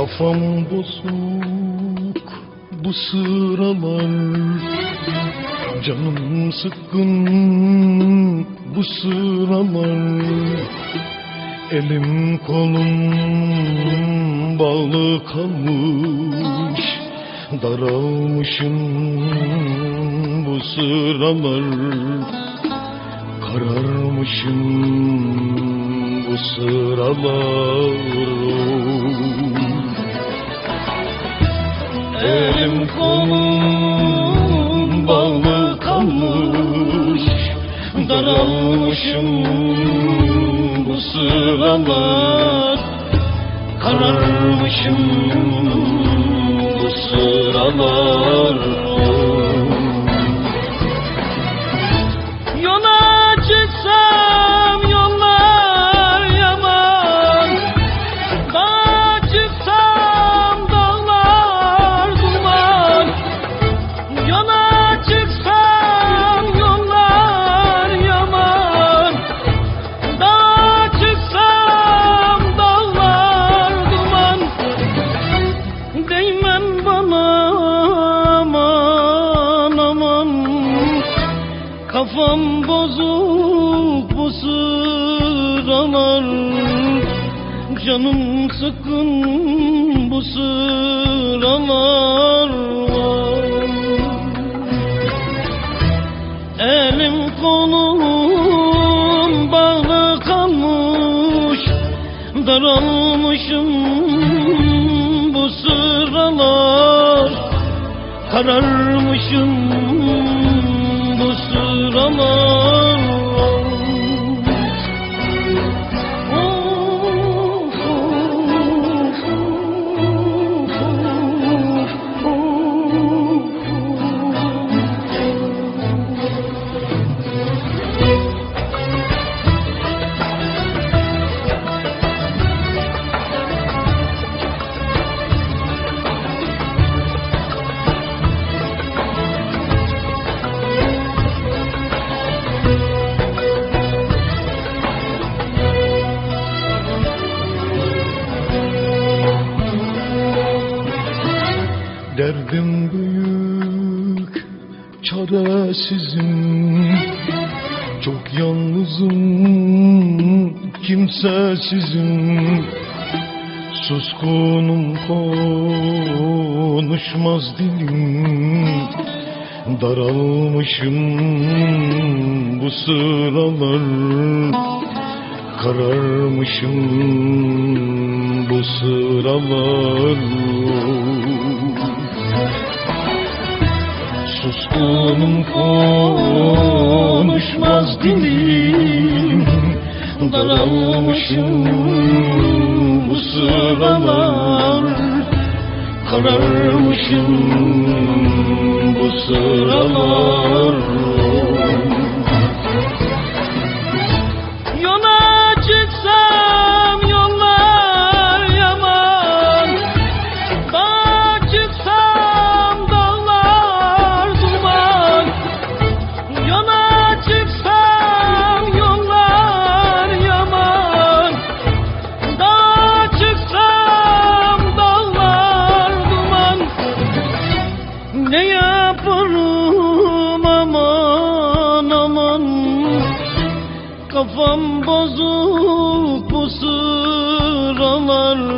Kafam bozuk bu sıralar. Canım sıkkın bu sıralar. Elim kolum bağlı kalmış. Daralmışım bu sıralar. Kararmışım bu sıralar kolum bağlı kalmış Daralmışım bu sıralar. Kararmışım bu sıralar. Yola Kafam bozuk bu sıralar Canım sıkın bu sıralar Elim kolum bağlı kalmış Daralmışım bu sıralar Kararmışım sıralar Of, Derdim büyük, çaresizim Çok yalnızım, kimsesizim Suskunum konuşmaz dilim. Daralmışım bu sıralar. Kararmışım bu sıralar Suskunum konuşmaz dilim Daralmışım bu sıralar. Kararmışım bu sıralar Kafam bozuk busuk